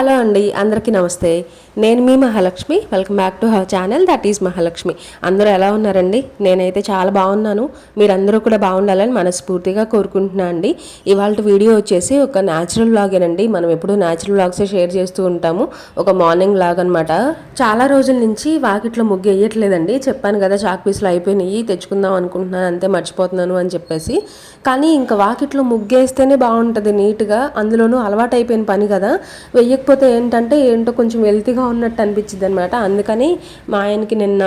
Hello అండి అందరికీ నమస్తే. నేను మీ Mahalakshmi welcome back to her channel that is Mahalakshmi. అందరూ ఎలా ఉన్నారండి? నేనైతే చాలా బాగున్నాను. మీరందరూ కూడా బాగుండాలని మనస్ఫూర్తిగా కోరుకుంటున్నాను అండి. ఇవాళ వీడియో వచ్చేసి ఒక న్యాచురల్ వ్లాగేనండి మనం ఎప్పుడూ న్యాచురల్ వ్లాగ్సే షేర్ చేస్తూ ఉంటాము. ఒక మార్నింగ్ వ్లాగ్ అనమాట చాలా రోజుల నుంచి వాకిట్లో ముగ్గు వేయట్లేదండి. చెప్పాను కదా చాక్ పీసులు అయిపోయినాయి తెచ్చుకుందాం అనుకుంటున్నాను అంతే మర్చిపోతున్నాను అని చెప్పేసి. కానీ ఇంకా వాకిట్లో ముగ్గేస్తేనే బాగుంటుంది నీట్గా అందులోనూ అలవాటు అయిపోయిన పని కదా. వెయ్యకపోతే ఏంటంటే ఏంటో కొంచెం వెల్తీగా ఉన్నట్టు అనిపించింది అనమాట అందుకని మా ఆయనకి నిన్న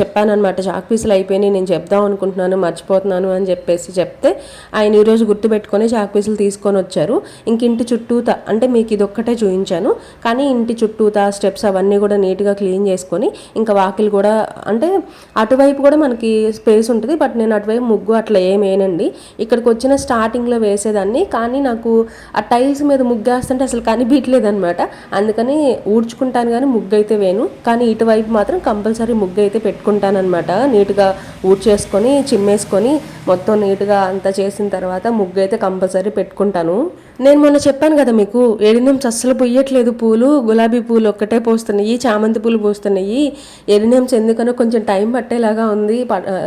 చెప్పానమాట చాక్ పీసులు అయిపోయినాయి నేను చెప్దాం అనుకుంటున్నాను మర్చిపోతున్నాను అని చెప్పేసి చెప్తే ఆయన ఈరోజు గుర్తుపెట్టుకొని చాక్ పీసులు తీసుకొని వచ్చారు. ఇంక ఇంటి చుట్టూత అంటే మీకు ఇది ఒక్కటే చూపించాను కానీ ఇంటి చుట్టూత స్టెప్స్ అవన్నీ కూడా నీట్గా క్లీన్ చేసుకొని ఇంకా వాకిలు కూడా అంటే అటువైపు కూడా మనకి స్పేస్ ఉంటుంది బట్ నేను అటువైపు ముగ్గు అట్లా ఏం వేయనండి. ఇక్కడికి వచ్చిన స్టార్టింగ్లో వేసేదాన్ని కానీ నాకు ఆ టైల్స్ మీద ముగ్గు వేస్తుంటే అసలు కనిపించలేదు అనమాట. అందుకని ఊడ్చుకుంటాను కానీ ముగ్గు అయితే వేను కానీ ఇటువైపు మాత్రం కంపల్సరీ ముగ్గు అయితే పెట్టుకుంటాను అనమాట నీట్గా ఊడ్చేసుకొని చిమ్మేసుకొని మొత్తం నీట్గా అంతా చేసిన తర్వాత ముగ్గు అయితే కంపల్సరీ పెట్టుకుంటాను. నేను మొన్న చెప్పాను కదా మీకు ఎడినిమ్స్ అస్సలు పొయ్యట్లేదు పూలు. గులాబీ పూలు ఒక్కటే పోస్తున్నాయి చామంతి పూలు పోస్తున్నాయి. ఎడినిమ్స్ ఎందుకనో కొంచెం టైం పట్టేలాగా ఉంది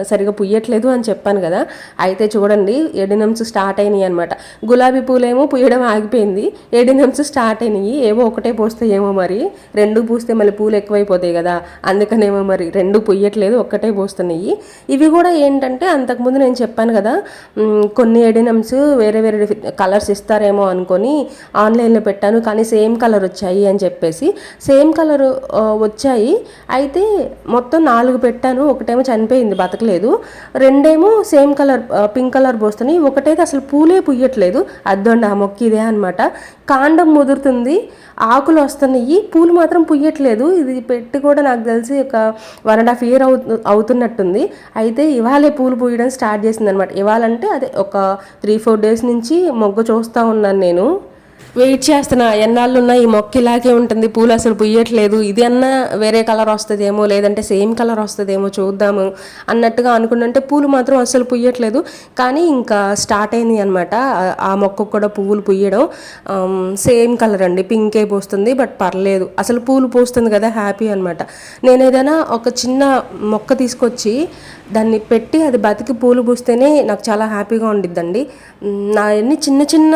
సరిగా పుయ్యట్లేదు అని చెప్పాను కదా. అయితే చూడండి ఎడినమ్స్ స్టార్ట్ అయినాయి అనమాట. గులాబీ పూలేమో పుయ్యడం ఆగిపోయింది ఎడినమ్స్ స్టార్ట్ అయినాయి. ఏవో ఒకటే పోస్తాయేమో మరి. రెండు పూస్తే మళ్ళీ పూలు ఎక్కువైపోతాయి కదా. అందుకనేమో మరి రెండు పొయ్యట్లేదు ఒక్కటే పోస్తున్నాయి. ఇవి కూడా ఏంటంటే అంతకుముందు నేను చెప్పాను కదా కొన్ని ఎడినమ్స్ వేరే వేరే కలర్స్ ఇస్తారేమో అనుకొని ఆన్లైన్లో పెట్టాను కానీ సేమ్ కలర్ వచ్చాయి అని చెప్పేసి. సేమ్ కలర్ వచ్చాయి. అయితే మొత్తం నాలుగు పెట్టాను ఒకటేమో చనిపోయింది బతకలేదు. రెండేమో సేమ్ కలర్ పింక్ కలర్ పోస్తున్నాయి. ఒకటైతే అసలు పూలే పుయ్యట్లేదు. అద్దండి ఆ మొక్క ఇదే అనమాట కాండం ముదురుతుంది. ఆకులు వస్తున్నాయి. పూలు మాత్రం పుయ్యట్లేదు. ఇది పెట్టి కూడా నాకు తెలిసి ఒక వన్ అండ్ హాఫ్ ఇయర్ అవు అవుతున్నట్టుంది. అయితే ఇవాళే పూలు పూయడం స్టార్ట్ చేసింది అనమాట ఇవాళంటే అదే ఒక త్రీ ఫోర్ డేస్ నుంచి మొగ్గ చూస్తూ ఉన్నాను నేను. వెయిట్ చేస్తున్నా. ఎన్నాళ్ళు ఉన్నా ఈ మొక్క ఇలాగే ఉంటుంది. పూలు అసలు పుయ్యట్లేదు. ఇది అన్నా వేరే కలర్ వస్తుందేమో లేదంటే సేమ్ కలర్ వస్తుందేమో చూద్దాము అన్నట్టుగా అనుకుంటుంటే పూలు మాత్రం అసలు పుయ్యట్లేదు. కానీ ఇంకా స్టార్ట్ అయింది అనమాట ఆ మొక్కకు కూడా పువ్వులు పుయ్యడం. సేమ్ కలర్ అండి. పింకే పూస్తుంది బట్ పర్లేదు. అసలు పూలు పూస్తుంది కదా హ్యాపీ అనమాట నేను ఏదైనా ఒక చిన్న మొక్క తీసుకొచ్చి దాన్ని పెట్టి అది బతికి పూలు పూస్తేనే నాకు చాలా హ్యాపీగా ఉండిద్దండి. నా అన్ని చిన్న చిన్న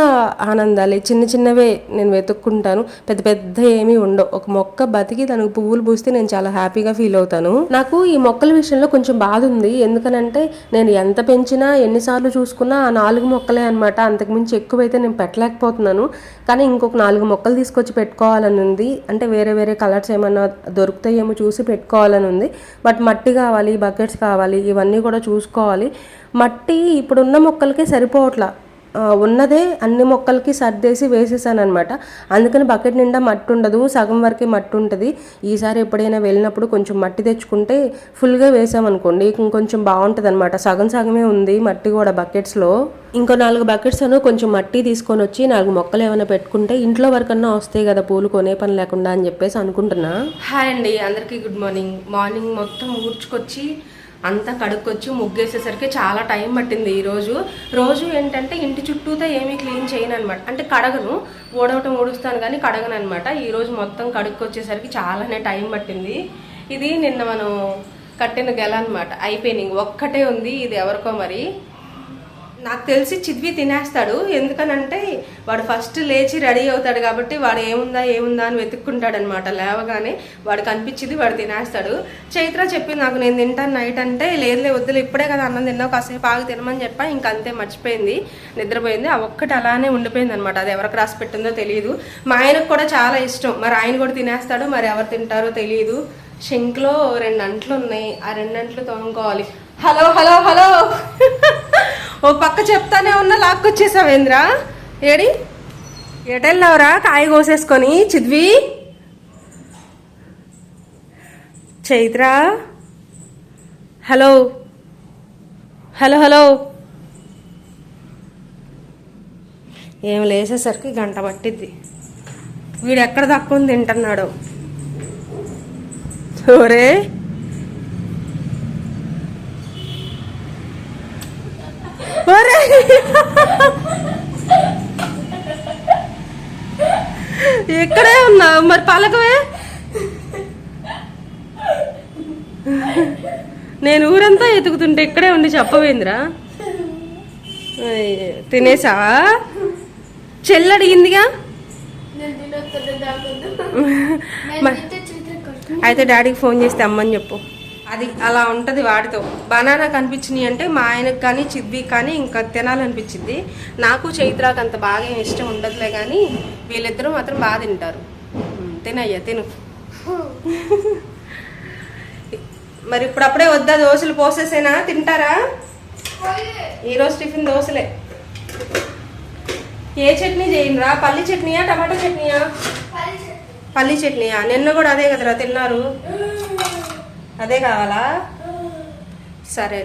ఆనందాలే చిన్న చిన్నవే నేను వెతుక్కుంటాను. పెద్ద పెద్ద ఏమీ ఉండవు. ఒక మొక్క బతికి దానికి పువ్వులు పూస్తే నేను చాలా హ్యాపీగా ఫీల్ అవుతాను. నాకు ఈ మొక్కల విషయంలో కొంచెం బాధ ఉంది ఎందుకనంటే నేను ఎంత పెంచినా ఎన్నిసార్లు చూసుకున్నా ఆ నాలుగు మొక్కలే అనమాట అంతకుమించి ఎక్కువైతే నేను పెట్టలేకపోతున్నాను. కానీ ఇంకొక నాలుగు మొక్కలు తీసుకొచ్చి పెట్టుకోవాలని ఉంది అంటే వేరే వేరే కలర్స్ ఏమన్నా దొరుకుతాయేమో చూసి పెట్టుకోవాలని ఉంది బట్ మట్టి కావాలి బకెట్స్ కావాలి ఇవన్నీ కూడా చూసుకోవాలి. మట్టి ఇప్పుడున్న మొక్కలకే సరిపోవట్లా. ఉన్నదే అన్ని మొక్కలకి సర్దేసి వేసేసాను అనమాట అందుకని బకెట్ నిండా మట్టి ఉండదు సగం వరకే మట్టి ఉంటుంది ఈసారి ఎప్పుడైనా వెళ్ళినప్పుడు కొంచెం మట్టి తెచ్చుకుంటే ఫుల్గా వేసామనుకోండి ఇంకొంచెం బాగుంటుంది అనమాట సగం సగమే ఉంది మట్టి కూడా బకెట్స్లో. ఇంకో నాలుగు బకెట్స్ అను కొంచెం మట్టి తీసుకొని వచ్చి నాలుగు మొక్కలు ఏమైనా పెట్టుకుంటే ఇంట్లో వరకన్నా వస్తాయి కదా పూలు కొనే పని లేకుండా అని చెప్పేసి అనుకుంటున్నా. హాయ్ అండి అందరికీ గుడ్ మార్నింగ్. మార్నింగ్ మొత్తం ఊడ్చుకొచ్చి అంతా కడుక్కొచ్చి ముగ్గేసేసరికి చాలా టైం పట్టింది ఈరోజు. రోజు ఏంటంటే ఇంటి చుట్టూతో ఏమీ క్లీన్ చేయను అనమాట అంటే కడగను ఊడవటం ఊడుస్తాను కానీ కడగను అనమాట ఈరోజు మొత్తం కడుక్కొచ్చేసరికి చాలానే టైం పట్టింది. ఇది నిన్న మనం కట్టిన గెల అనమాట అయిపోయింది ఒక్కటే ఉంది ఇది ఎవరికో మరి. నాకు తెలిసి చిద్వి తినేస్తాడు. ఎందుకనంటే వాడు ఫస్ట్ లేచి రెడీ అవుతాడు కాబట్టి వాడు ఏముందా ఏముందా అని వెతుక్కుంటాడు అనమాట లేవగానే వాడు కనిపించింది వాడు తినేస్తాడు. చైత్ర చెప్పింది నాకు నేను తింటాను నైట్ అంటే లేదులే వద్దులే ఇప్పుడే కదా అన్నం తిన్నావు కాసేపు ఆగి తినమని చెప్పా. ఇంక అంతే మర్చిపోయింది నిద్రపోయింది. ఆ ఒక్కటి అలానే ఉండిపోయింది అనమాట అది ఎవరికి రాసి పెట్టిందో తెలియదు. మా ఆయనకు కూడా చాలా ఇష్టం. మరి ఆయన కూడా తినేస్తాడు మరి ఎవరు తింటారో తెలియదు. షింక్లో రెండు అంట్లు ఉన్నాయి ఆ రెండు అంట్లు తోముకోవాలి. Hello hello hello! ఓ పక్క చెప్తానే ఉన్నా లాక్కొచ్చేసావేంద్రా ఏడి? ఎటెళ్ళావురా? కాయ కోసేసుకొని Chidvi? Chaitra? Hello? Hello hello? ఏం లేసేసరికి గంట పట్టిద్ది. వీడు ఎక్కడ తక్కువ తింటున్నాడు? ఓరే ఒరే! ఇక్కడే ఉన్నావు మరి పలకవే నేను ఊరంతా ఎతుకుతుంటే ఇక్కడే ఉండి చెప్పవేంద్రా తినేసావా చెల్లి అడిగిందిగా అయితే డాడీకి ఫోన్ చేస్తే అమ్మని చెప్పు. అది అలా ఉంటుంది వాటితో బనానా కనిపించినాయి అంటే మా ఆయనకు కానీ చిద్వి కానీ ఇంకా తినాలనిపించింది నాకు చైత్రాకు అంత బాగా ఇష్టం ఉండదులే కానీ వీళ్ళిద్దరూ మాత్రం బాగా తింటారు. తినయ్యా తిను. మరి ఇప్పుడు అప్పుడే వద్దా? దోశలు పోసేసేనా? తింటారా? ఈరోజు టిఫిన్ దోశలే. ఏ చట్నీ చేయండిరా? పల్లి చట్నీయా టమాటా చట్నీయా? పల్లి చట్నీయా? నిన్న కూడా అదే కదరా తిన్నారు. అదే కావాలా? సరే.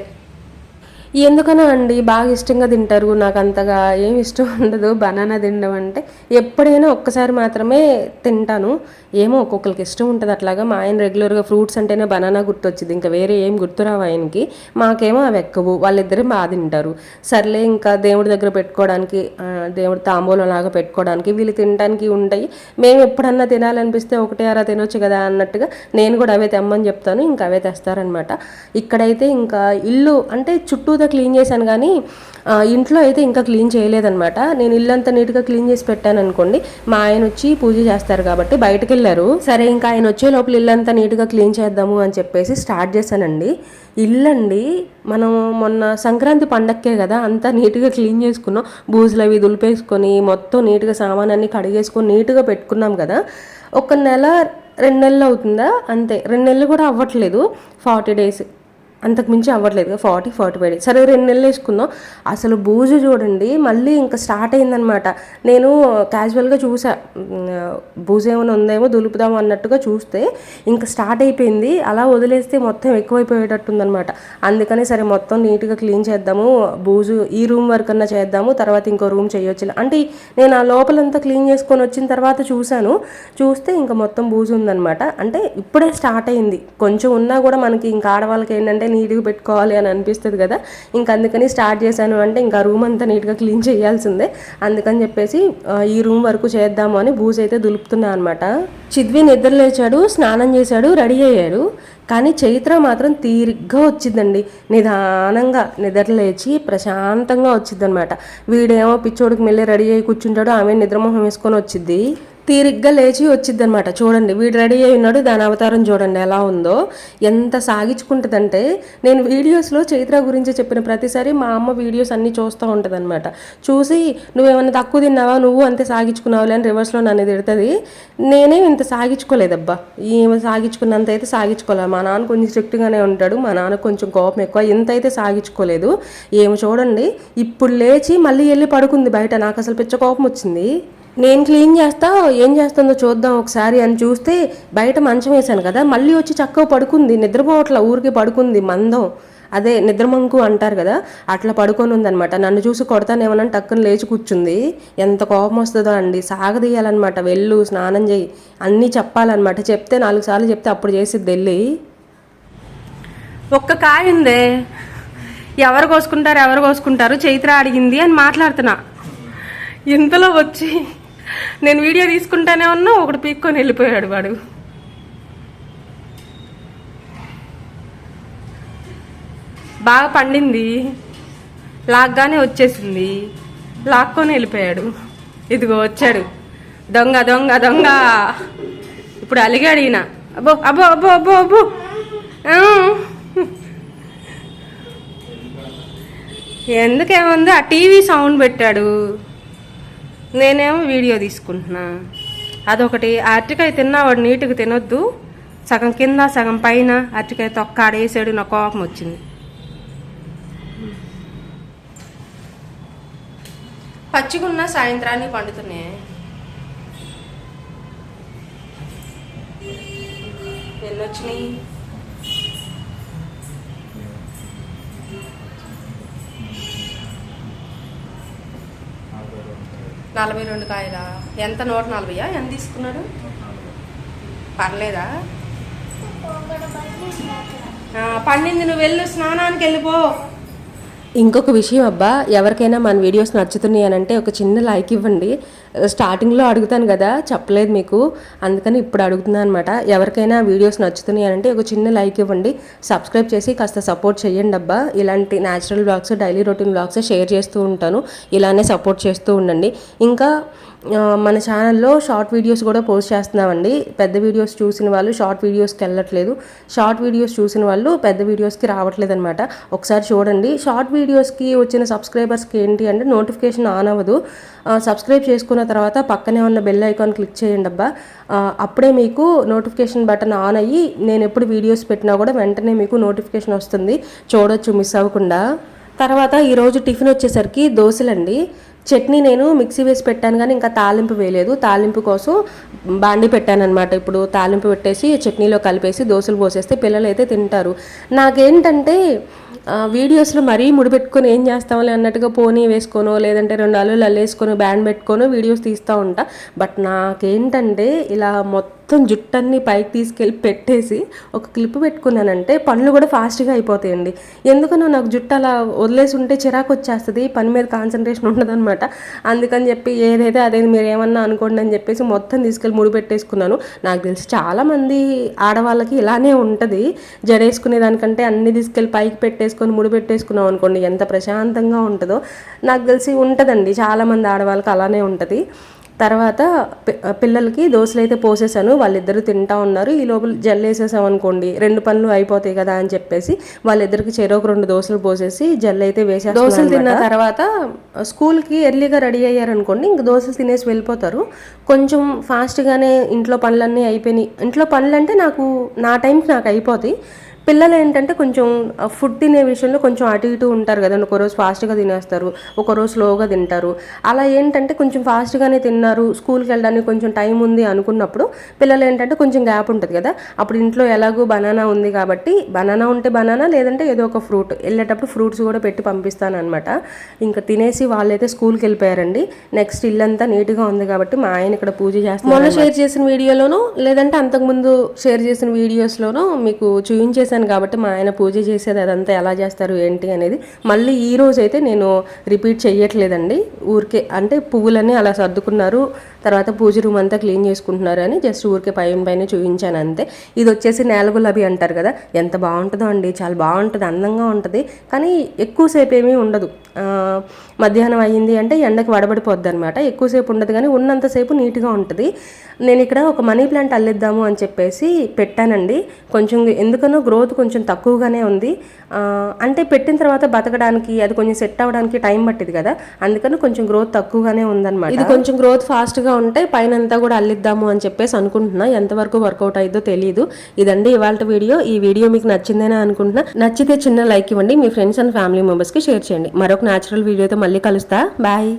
ఎందుకనా అండి? బాగా ఇష్టంగా తింటారు. నాకు అంతగా ఏం ఇష్టం ఉండదు. బనానా తినడం అంటే ఎప్పుడైనా ఒక్కసారి మాత్రమే తింటాను. ఏమో ఒక్కొక్కరికి ఇష్టం ఉంటుంది అట్లాగా. మా ఆయన రెగ్యులర్గా ఫ్రూట్స్ అంటేనే బనానా గుర్తొచ్చింది. ఇంకా వేరే ఏం గుర్తురావు ఆయనకి. మాకేమో అవి ఎక్కవు. వాళ్ళిద్దరే బాగా తింటారు. సర్లే ఇంకా దేవుడి దగ్గర పెట్టుకోవడానికి దేవుడి తాంబూలం లాగా పెట్టుకోవడానికి వీళ్ళు తినడానికి ఉంటాయి. మేము ఎప్పుడన్నా తినాలనిపిస్తే ఒకటే అరా తినొచ్చు కదా అన్నట్టుగా నేను కూడా అవే తెమ్మని చెప్తాను. ఇంకా అవే తెస్తారనమాట ఇక్కడైతే ఇంకా ఇల్లు అంటే చుట్టూ నీట్గా క్లీన్ చేశాను కానీ ఇంట్లో అయితే ఇంకా క్లీన్ చేయలేదనమాట నేను ఇల్లంతా నీట్గా క్లీన్ చేసి పెట్టాను అనుకోండి మా ఆయన వచ్చి పూజ చేస్తారు కాబట్టి బయటకు వెళ్ళారు సరే ఇంకా ఆయన వచ్చే లోపల ఇల్లంతా నీట్గా క్లీన్ చేద్దాము అని చెప్పేసి స్టార్ట్ చేశానండి. ఇల్లండి మనం మొన్న సంక్రాంతి పండక్కే కదా అంతా నీట్గా క్లీన్ చేసుకున్నాం. బూజులు అవి దులిపేసుకొని మొత్తం నీట్గా సామాన్ అన్ని కడిగేసుకొని నీట్గా పెట్టుకున్నాం కదా. ఒక నెల రెండు నెలలు అవుతుందా? అంతే. రెండు నెలలు కూడా అవ్వట్లేదు. Forty days. అంతకు మించి అవ్వట్లేదు ఫార్టీ ఫార్టీ ఫైవ్ డేస్. సరే రెండు నెలలు వేసుకుందాం. అసలు బూజు చూడండి మళ్ళీ ఇంకా స్టార్ట్ అయిందనమాట నేను క్యాజువల్గా చూసా బూజు ఏమైనా ఉందేమో దులుపుదాం అన్నట్టుగా చూస్తే ఇంకా స్టార్ట్ అయిపోయింది. అలా వదిలేస్తే మొత్తం ఎక్కువైపోయేటట్టుందనమాట అందుకని సరే మొత్తం నీట్గా క్లీన్ చేద్దాము బూజు ఈ రూమ్ వరకు అన్నా చేద్దాము తర్వాత ఇంకో రూమ్ చేయొచ్చు అంటే నేను ఆ లోపలంతా క్లీన్ చేసుకొని వచ్చిన తర్వాత చూశాను. చూస్తే ఇంకా మొత్తం బూజు ఉందనమాట అంటే ఇప్పుడే స్టార్ట్ అయింది. కొంచెం ఉన్నా కూడా మనకి ఇంకా ఆడవాళ్ళకి ఏంటంటే నీట్గా పెట్టుకోవాలి అని అనిపిస్తుంది కదా. ఇంకా అందుకని స్టార్ట్ చేశాను అంటే ఇంకా రూమ్ అంతా నీట్గా క్లీన్ చేయాల్సిందే. అందుకని చెప్పేసి ఈ రూమ్ వరకు చేద్దాము అని బూజ్ అయితే దులుపుతున్నా అనమాట చిద్వి నిద్రలేచాడు స్నానం చేశాడు రెడీ అయ్యాడు. కానీ చైత్ర మాత్రం తీరిగ్గా వచ్చిందండి. నిదానంగా నిద్రలేచి ప్రశాంతంగా వచ్చిందనమాట వీడేమో పిచ్చోడికి మళ్ళీ రెడీ అయ్యి కూర్చుంటాడు ఆమె నిద్రమోహం వేసుకొని వచ్చింది తీరిగ్గా లేచి వచ్చిద్దనమాట అనమాట చూడండి వీడు రెడీ అయి ఉన్నాడు దాని అవతారం చూడండి ఎలా ఉందో ఎంత సాగించుకుంటుందంటే నేను వీడియోస్లో చైత్ర గురించి చెప్పిన ప్రతిసారి మా అమ్మ వీడియోస్ అన్నీ చూస్తూ ఉంటుంది అనమాట చూసి నువ్వేమన్నా తక్కువ తిన్నావా? నువ్వు అంతే సాగించుకున్నావులే అని రివర్స్లో నన్ను తిడుతుంది. నేనే ఇంత సాగించుకోలేదబ్బా. ఏమి సాగించుకున్నంత అయితే సాగించుకోలేదు మా నాన్న కొంచెం స్ట్రిక్ట్గానే ఉంటాడు మా నాన్న కొంచెం కోపం ఎక్కువ ఇంత అయితే సాగించుకోలేదు. ఏమి చూడండి ఇప్పుడు లేచి మళ్ళీ వెళ్ళి పడుకుంది బయట నాకు అసలు పిచ్చ కోపం వచ్చింది. నేను క్లీన్ చేస్తా ఏం చేస్తుందో చూద్దాం ఒకసారి అని చూస్తే బయట మంచం వేశాను కదా మళ్ళీ వచ్చి చక్కగా పడుకుంది నిద్రపోవట్ల ఊరికి పడుకుంది మందం. అదే నిద్రమంకు అంటారు కదా అట్లా పడుకొని ఉందనమాట నన్ను చూసి కొడతానేమోనని టక్కున లేచి కూర్చుంది. ఎంత కోపం వస్తుందో అండి సాగదీయాలన్నమాట. వెళ్ళు స్నానం చేయి అన్నీ చెప్పాలన్నమాట. చెప్తే నాలుగు సార్లు చెప్తే అప్పుడు చేసిద్ది వెళ్ళి. ఒక్క కాయ ఉందే. ఎవరు కోసుకుంటారు ఎవరు కోసుకుంటారు? చైత్ర అడిగింది అని మాట్లాడుతున్నా. ఇంతలో వచ్చి నేను వీడియో తీసుకుంటానే ఉన్నా ఒకటి పీక్కొని వెళ్ళిపోయాడు వాడు. బాగా పండింది. లాగ్గానే వచ్చేసింది. లాక్కొని వెళ్ళిపోయాడు. ఇదిగో వచ్చాడు. దొంగ దొంగ దొంగ. ఇప్పుడు అలిగాడు ఈయన. అబ్బో అబ్బో అబ్బో అబ్బో అబ్బో. ఎందుకేముంది? ఆ టీవీ సౌండ్ పెట్టాడు. నేనేమో వీడియో తీసుకుంటున్నా. అదొకటి. అరటికాయ అరటికాయ తిన్నావాడు నీట్గా తినొద్దు. సగం కింద సగం పైన అరటికాయ తొక్క ఆడేసాడు నా కోపం వచ్చింది. పచ్చిగున్న సాయంత్రాన్ని పండుతున్నాయి ఎన్నొచ్చినాయి? నలభై రెండు కాయలా? ఎంత? నూట నలభైయా? ఎంత తీసుకున్నాడు పర్లేదా? ఆ, పండింది నువ్వు వెళ్ళు స్నానానికి వెళ్ళిపో. ఇంకొక విషయం అబ్బా ఎవరికైనా మన వీడియోస్ నచ్చుతున్నాయి అని అంటే ఒక చిన్న లైక్ ఇవ్వండి. స్టార్టింగ్లో అడుగుతాను కదా చెప్పలేదు మీకు. అందుకని ఇప్పుడు అడుగుతున్నాను అనమాట ఎవరికైనా వీడియోస్ నచ్చుతున్నాయి అని అంటే ఒక చిన్న లైక్ ఇవ్వండి. సబ్స్క్రైబ్ చేసి కాస్త సపోర్ట్ చేయండి అబ్బా. ఇలాంటి natural blogs daily routine blogs share చేస్తూ ఉంటాను. ఇలానే సపోర్ట్ చేస్తూ ఉండండి. ఇంకా మన ఛానల్లో షార్ట్ వీడియోస్ కూడా పోస్ట్ చేస్తున్నామండి. పెద్ద వీడియోస్ చూసిన వాళ్ళు షార్ట్ వీడియోస్కి వెళ్ళట్లేదు. షార్ట్ వీడియోస్ చూసిన వాళ్ళు పెద్ద వీడియోస్కి రావట్లేదు అనమాట ఒకసారి చూడండి. షార్ట్ వీడియోస్కి వచ్చిన సబ్స్క్రైబర్స్కి ఏంటి అంటే నోటిఫికేషన్ ఆన్ అవ్వదు. సబ్స్క్రైబ్ చేసుకున్న తర్వాత పక్కనే ఉన్న బెల్ ఐకాన్ క్లిక్ చేయండి అబ్బా. అప్పుడే మీకు నోటిఫికేషన్ బటన్ ఆన్ అయ్యి నేను ఎప్పుడు వీడియోస్ పెట్టినా కూడా వెంటనే మీకు నోటిఫికేషన్ వస్తుంది. చూడొచ్చు మిస్ అవ్వకుండా. తర్వాత ఈరోజు టిఫిన్ వచ్చేసరికి దోశలండి. చట్నీ నేను మిక్సీ వేసి పెట్టాను కానీ ఇంకా తాలింపు వేయలేదు. తాలింపు కోసం బాండి పెట్టాను అనమాట ఇప్పుడు తాలింపు పెట్టేసి చట్నీలో కలిపేసి దోశలు పోసేస్తే పిల్లలు అయితే తింటారు. నాకేంటంటే వీడియోస్లో మరీ ముడిపెట్టుకొని ఏం చేస్తామని అన్నట్టుగా పోనీ వేసుకోనో లేదంటే రెండు అల్లులు అల్లేసుకొని బ్యాండ్ పెట్టుకొని వీడియోస్ తీస్తూ ఉంటా. బట్ నాకేంటంటే ఇలా మొత్తం జుట్టన్ని పైకి తీసుకెళ్ళి పెట్టేసి ఒక క్లిప్ పెట్టుకున్నానంటే పనులు కూడా ఫాస్ట్గా అయిపోతాయండి. ఎందుకనో నాకు జుట్టు అలా వదిలేసి ఉంటే చిరాకు వచ్చేస్తుంది పని మీద కాన్సన్ట్రేషన్ ఉండదన్నమాట. అందుకని చెప్పి ఏదైతే అదే మీరు ఏమన్నా అనుకోండి అని చెప్పేసి మొత్తం తీసుకెళ్ళి ముడి పెట్టేసుకున్నాను. నాకు తెలిసి చాలామంది ఆడవాళ్ళకి ఇలానే ఉంటుంది. జడేసుకునే దానికంటే అన్ని తీసుకెళ్ళి పైకి పెట్టేసుకొని ముడి పెట్టేసుకున్నాం అనుకోండి ఎంత ప్రశాంతంగా ఉంటుందో. నాకు తెలిసి ఉంటుందండి. చాలామంది ఆడవాళ్ళకి అలానే ఉంటుంది. తర్వాత పిల్లలకి దోశలు అయితే పోసేసాను వాళ్ళిద్దరు తింటా ఉన్నారు. ఈ లోపల జల్లేసేసాం అనుకోండి రెండు పనులు అయిపోతాయి కదా అని చెప్పేసి వాళ్ళిద్దరికి చెరొక రెండు దోశలు పోసేసి జల్లు అయితే వేసాను దోశలు తిన్న తర్వాత స్కూల్కి ఎర్లీగా రెడీ అయ్యారనుకోండి ఇంక దోశలు తినేసి వెళ్ళిపోతారు. కొంచెం ఫాస్ట్గానే ఇంట్లో పనులన్నీ అయిపోయినాయి. ఇంట్లో పనులంటే నాకు నా టైంకి నాకు అయిపోతాయి. పిల్లలు ఏంటంటే కొంచెం ఫుడ్ తినే విషయంలో కొంచెం అటు ఇటు ఉంటారు కదండి ఒక రోజు ఫాస్ట్గా తినేస్తారు ఒక రోజు స్లోగా తింటారు. అలా ఏంటంటే కొంచెం ఫాస్ట్గానే తిన్నారు స్కూల్కి వెళ్ళడానికి కొంచెం టైం ఉంది అనుకున్నప్పుడు పిల్లలు ఏంటంటే కొంచెం గ్యాప్ ఉంటుంది కదా. అప్పుడు ఇంట్లో ఎలాగో బనానా ఉంది కాబట్టి బనానా ఉంటే బనానా లేదంటే ఏదో ఒక ఫ్రూట్ వెళ్ళేటప్పుడు ఫ్రూట్స్ కూడా పెట్టి పంపిస్తాను అనమాట ఇంకా తినేసి వాళ్ళైతే స్కూల్కి వెళ్ళిపోయారండి. నెక్స్ట్ ఇల్లంతా నీట్గా ఉంది కాబట్టి మా ఆయన ఇక్కడ పూజ చేస్తారు మొన్న షేర్ చేసిన వీడియోలోనూ లేదంటే అంతకుముందు షేర్ చేసిన వీడియోస్లోనూ మీకు చూపించేసాను కాబట్టి మా ఆయన పూజ చేసేది అదంతా ఎలా చేస్తారు ఏంటి అనేది మళ్ళీ ఈ రోజు అయితే నేను రిపీట్ చేయట్లేదండి ఊరికే అంటే పువ్వులన్నీ అలా సర్దుకున్నారు తర్వాత పూజ రూమ్ అంతా క్లీన్ చేసుకుంటున్నారు అని జస్ట్ ఊరికే పైన పైన చూపించాను అంతే. ఇది వచ్చేసి నేల గులాబీ అంటారు కదా ఎంత బాగుంటుందో అండి చాలా బాగుంటుంది అందంగా ఉంటుంది. కానీ ఎక్కువసేపు ఏమీ ఉండదు. మధ్యాహ్నం అయ్యింది అంటే ఎండకి వడబడిపోద్ది అనమాట ఎక్కువసేపు ఉండదు కానీ ఉన్నంతసేపు నీట్గా ఉంటుంది. నేను ఇక్కడ ఒక మనీ ప్లాంట్ అల్లిద్దాము అని చెప్పేసి పెట్టానండి. కొంచెం ఎందుకనో గ్రోత్ కొంచెం తక్కువగానే ఉంది. అంటే పెట్టిన తర్వాత బతకడానికి అది కొంచెం సెట్ అవ్వడానికి టైం పట్టింది కదా. అందుకని కొంచెం గ్రోత్ తక్కువగానే ఉందన్నమాట. ఇది కొంచెం గ్రోత్ ఫాస్ట్గా ఉంటే పైన అంతా కూడా అల్లిద్దాము అని చెప్పేసి అనుకుంటున్నా. ఎంతవరకు వర్కౌట్ అయ్యిద్దో తెలియదు ఇదండి ఇవాళ వీడియో. ఈ వీడియో మీకు నచ్చిందేనా అనుకుంటున్నా. నచ్చితే చిన్న లైక్ ఇవ్వండి. మీ ఫ్రెండ్స్ అండ్ ఫ్యామిలీ మెంబర్స్కి షేర్ చేయండి. మరొక న్యాచురల్ వీడియోతో మళ్ళీ కలుస్తా. బాయ్.